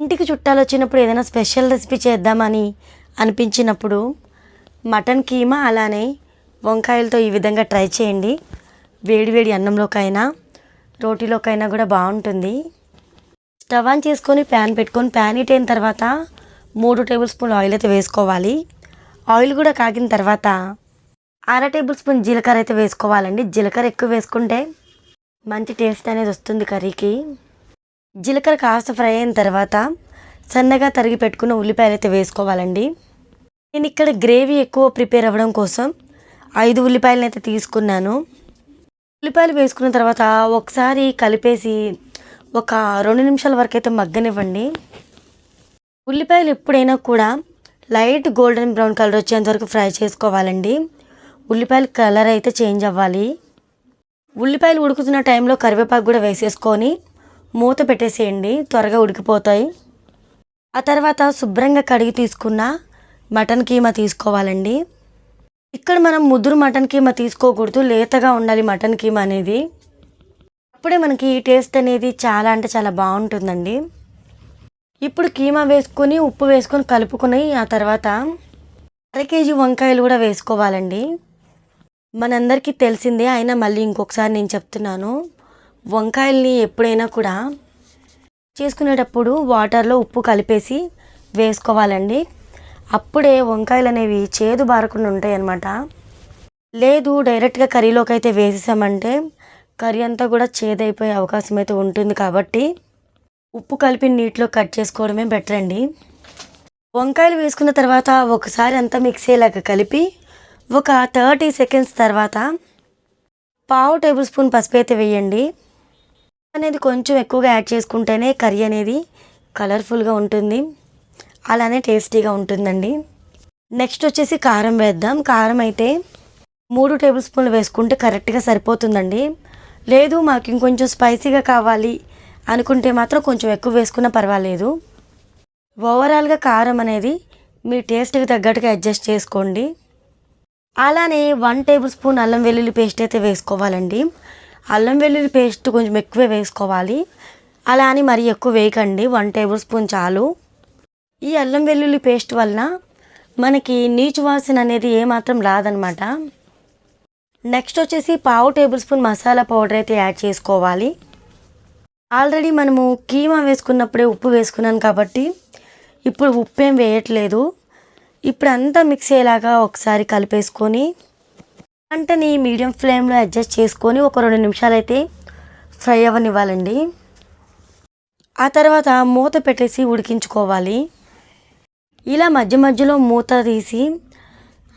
ఇంటికి చుట్టాలు వచ్చినప్పుడు ఏదైనా స్పెషల్ రెసిపీ చేద్దామని అనిపించినప్పుడు మటన్ కీమా అలానే వంకాయలతో ఈ విధంగా ట్రై చేయండి. వేడివేడి అన్నంలోకైనా రోటీలోకైనా కూడా బాగుంటుంది. స్టవ్ ఆన్ చేసుకొని ప్యాన్ పెట్టుకొని ప్యాన్ హీట్ అయిన తర్వాత మూడు టేబుల్ స్పూన్ ఆయిల్ అయితే వేసుకోవాలి. ఆయిల్ కూడా కాగిన తర్వాత అర టేబుల్ స్పూన్ జీలకర్ర అయితే వేసుకోవాలండి. జీలకర్ర ఎక్కువ వేసుకుంటే మంచి టేస్ట్ అనేది వస్తుంది కర్రీకి. జీలకర్ర కాస్త ఫ్రై అయిన తర్వాత సన్నగా తరిగి పెట్టుకున్న ఉల్లిపాయలు అయితే వేసుకోవాలండి. నేను ఇక్కడ గ్రేవీ ఎక్కువ ప్రిపేర్ అవ్వడం కోసం ఐదు ఉల్లిపాయలను అయితే తీసుకున్నాను. ఉల్లిపాయలు వేసుకున్న తర్వాత ఒకసారి కలిపేసి ఒక రెండు నిమిషాల వరకు అయితే మగ్గనివ్వండి. ఉల్లిపాయలు ఎప్పుడైనా కూడా లైట్ గోల్డెన్ బ్రౌన్ కలర్ వచ్చేంత వరకు ఫ్రై చేసుకోవాలండి. ఉల్లిపాయలు కలర్ అయితే చేంజ్ అవ్వాలి. ఉల్లిపాయలు ఉడుకుతున్న టైంలో కరివేపాకు కూడా వేసేసుకొని మూత పెట్టేసేయండి త్వరగా ఉడికిపోతాయి. ఆ తర్వాత శుభ్రంగా కడిగి తీసుకున్న మటన్ కీమా తీసుకోవాలండి. ఇక్కడ మనం ముదురు మటన్ కీమా తీసుకోకూడదు లేతగా ఉండాలి మటన్ కీమా అనేది. అప్పుడే మనకి ఈ టేస్ట్ అనేది చాలా అంటే చాలా బాగుంటుందండి. ఇప్పుడు కీమా వేసుకొని ఉప్పు వేసుకొని కలుపుకొని ఆ తర్వాత అర కేజీ వంకాయలు కూడా వేసుకోవాలండి. మనందరికీ తెలిసిందే అయినా మళ్ళీ ఇంకొకసారి నేను చెప్తున్నాను. వంకాయల్ని ఎప్పుడైనా కూడా చేసుకునేటప్పుడు వాటర్లో ఉప్పు కలిపేసి వేసుకోవాలండి. అప్పుడే వంకాయలు అనేవి చేదు బారకుండా ఉంటాయి అన్నమాట లేదు డైరెక్ట్గా కర్రీలోకి అయితే వేసేసామంటే కర్రీ అంతా కూడా చేదైపోయే అవకాశం అయితే ఉంటుంది కాబట్టి ఉప్పు కలిపి నీటిలో కట్ చేసుకోవడమే బెటర్ అండి. వంకాయలు వేసుకున్న తర్వాత ఒకసారి అంతా మిక్స్ అయ్యేలాగా కలిపి ఒక థర్టీ సెకండ్స్ తర్వాత పావు టేబుల్ స్పూన్ పసుపు అయితే వేయండి. అనేది కొంచెం ఎక్కువగా యాడ్ చేసుకుంటేనే కర్రీ అనేది కలర్ఫుల్గా ఉంటుంది. అలానే టేస్టీగా ఉంటుందండి. నెక్స్ట్ వచ్చేసి కారం వేద్దాం. కారం అయితే మూడు టేబుల్ స్పూన్లు వేసుకుంటే కరెక్ట్గా సరిపోతుందండి. లేదు మాకు ఇంకొంచెం స్పైసీగా కావాలి అనుకుంటే మాత్రం కొంచెం ఎక్కువ వేసుకున్నా పర్వాలేదు. ఓవరాల్గా కారం అనేది మీ టేస్ట్కి తగ్గట్టుగా అడ్జస్ట్ చేసుకోండి. అలానే వన్ టేబుల్ స్పూన్ అల్లం వెల్లుల్లి పేస్ట్ అయితే వేసుకోవాలండి. అల్లం వెల్లుల్లి పేస్ట్ కొంచెం ఎక్కువే వేసుకోవాలి. అలా అని మరీ ఎక్కువ వేయకండి. వన్ టేబుల్ స్పూన్ చాలు. ఈ అల్లం వెల్లుల్లి పేస్ట్ వలన మనకి నీచు వాసన అనేది ఏమాత్రం రాదనమాట నెక్స్ట్ వచ్చేసి పావు టేబుల్ స్పూన్ మసాలా పౌడర్ అయితే యాడ్ చేసుకోవాలి. ఆల్రెడీ మనము కీమా వేసుకున్నప్పుడే ఉప్పు వేసుకున్నాను కాబట్టి ఇప్పుడు ఉప్పు ఏం వేయట్లేదు. ఇప్పుడు అంతా మిక్స్ అయ్యేలాగా ఒకసారి కలిపేసుకొని మంటని మీడియం ఫ్లేమ్లో అడ్జస్ట్ చేసుకొని ఒక రెండు నిమిషాలు అయితే ఫ్రై అవ్వనివ్వాలండి. ఆ తర్వాత మూత పెట్టేసి ఉడికించుకోవాలి. ఇలా మధ్య మధ్యలో మూత తీసి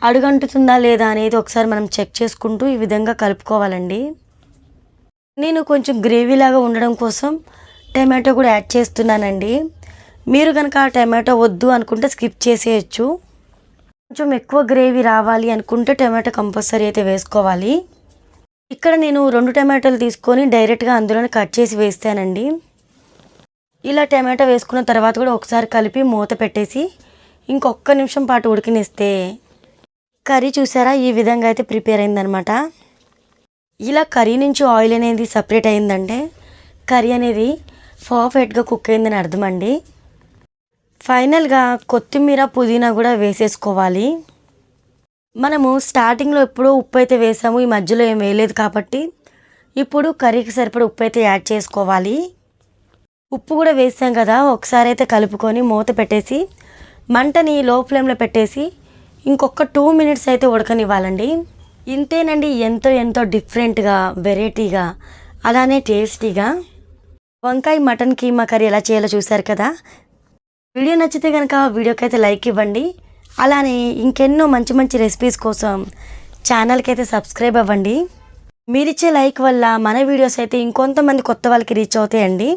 అడుగంటుతుందా లేదా అనేది ఒకసారి మనం చెక్ చేసుకుంటూ ఈ విధంగా కలుపుకోవాలండి. నేను కొంచెం గ్రేవీ లాగా ఉండడం కోసం టమాటో కూడా యాడ్ చేస్తున్నానండి. మీరు కనుక ఆ టమాటో వద్దు అనుకుంటే స్కిప్ చేసేయచ్చు. కొంచెం ఎక్కువ గ్రేవీ రావాలి అనుకుంటే టమాటో కంపల్సరీ అయితే వేసుకోవాలి. ఇక్కడ నేను రెండు టమాటాలు తీసుకొని డైరెక్ట్గా అందులోనే కట్ చేసి వేస్తానండి. ఇలా టమాటా వేసుకున్న తర్వాత కూడా ఒకసారి కలిపి మూత పెట్టేసి ఇంకొక నిమిషం పాటు ఉడికినిస్తే కర్రీ చూసారా? ఈ విధంగా అయితే ప్రిపేర్ అయిందనమాట ఇలా కర్రీ నుంచి ఆయిల్ అనేది సపరేట్ అయిందంటే కర్రీ అనేది పర్ఫెక్ట్గా కుక్ అయిందని అర్థం అండి ఫైనల్గా కొత్తిమీర పుదీనా కూడా వేసేసుకోవాలి. మనము స్టార్టింగ్లో ఎప్పుడో ఉప్పు అయితే వేసాము ఈ మధ్యలో ఏం వేయలేదు కాబట్టి ఇప్పుడు కర్రీకి సరిపడ ఉప్పు అయితే యాడ్ చేసుకోవాలి. ఉప్పు కూడా వేసాం కదా ఒకసారి అయితే కలుపుకొని మూత పెట్టేసి మంటని లో ఫ్లేమ్లో పెట్టేసి ఇంకొక టూ మినిట్స్ అయితే ఉడకనివ్వాలండి. ఇంతేనండి ఎంతో ఎంతో డిఫరెంట్గా వెరైటీగా అలానే టేస్టీగా. వంకాయ మటన్ కీమా కర్రీ ఎలా చేయాలో చూశారు కదా? వీడియో నచ్చితే కనుక వీడియోకి అయితే లైక్ ఇవ్వండి. అలానే ఇంకెన్నో మంచి మంచి రెసిపీస్ కోసం ఛానల్కి అయితే సబ్స్క్రైబ్ అవ్వండి. మీరిచ్చే లైక్ వల్ల మన వీడియోస్ అయితే ఇంకొంతమంది కొత్త వాళ్ళకి రీచ్ అవుతాయండి.